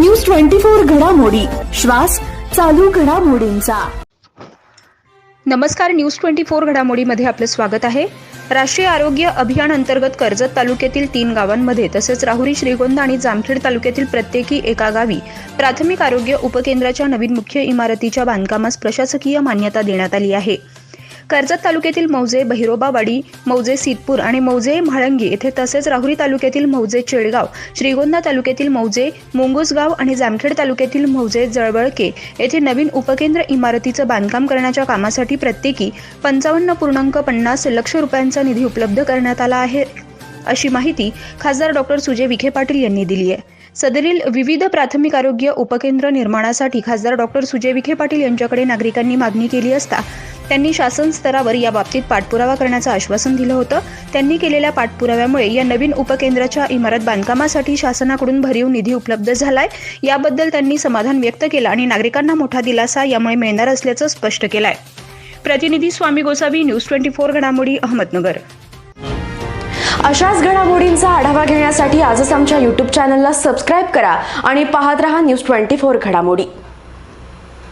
News twenty four घडामोडी. श्वास चालू घडामोडींचा. नमस्कार न्यूज ट्वेंटी फोर घडामोडीमध्ये आपलं स्वागत आहे. राष्ट्रीय आरोग्य अभियान अंतर्गत कर्जत तालुक्यातील तीन गावांमध्ये तसेच राहुरी श्रीगोंदा आणि जामखेड तालुक्यातील प्रत्येकी एका गावी प्राथमिक आरोग्य उपकेंद्राच्या नवीन मुख्य इमारतीच्या बांधकामास प्रशासकीय मान्यता देण्यात आली आहे. कर्जत तालुक्यातील मौजे बहिरोबावाडी मौजे सिद्धपूर आणि मौजे म्हाळंगी येथे तसेच राहुरी तालुक्यातील मौजे चेडगाव श्रीगोंदा तालुक्यातील मौजे मुंगुसगाव आणि जामखेड तालुक्यातील मौजे जळवळके येथे नवीन उपकेंद्र इमारतीचं बांधकाम करण्याच्या कामासाठी प्रत्येकी पंचावन्न पूर्णांक पन्नास लक्ष रुपयांचा निधी उपलब्ध करण्यात आला आहे. अशी माहिती खासदार डॉक्टर सुजय विखे पाटील यांनी दिली आहे. सदरील विविध प्राथमिक आरोग्य उपकेंद्र निर्माणासाठी खासदार डॉक्टर सुजय विखे पाटील यांच्याकडे नागरिकांनी मागणी केली असता त्यांनी शासन स्तरावर याबाबतीत पाठपुरावा करण्याचं आश्वासन दिलं होतं. त्यांनी केलेल्या पाठपुराव्यामुळे या नवीन उपकेंद्राच्या इमारत बांधकामासाठी शासनाकडून भरीव निधी उपलब्ध झालाय. याबद्दल त्यांनी समाधान व्यक्त केलं आणि नागरिकांना मोठा दिलासा यामुळे मिळणार असल्याचं स्पष्ट केलंय. प्रतिनिधी Swami Gosavi news twenty four घडामोडी अहमदनगर. अशाच घडामोडींचा आढावा घेण्यासाठी आजच आमच्या यूट्यूब चॅनलला सबस्क्राईब करा आणि पाहत रहा न्यूज ट्वेंटी फोर घडामोडी.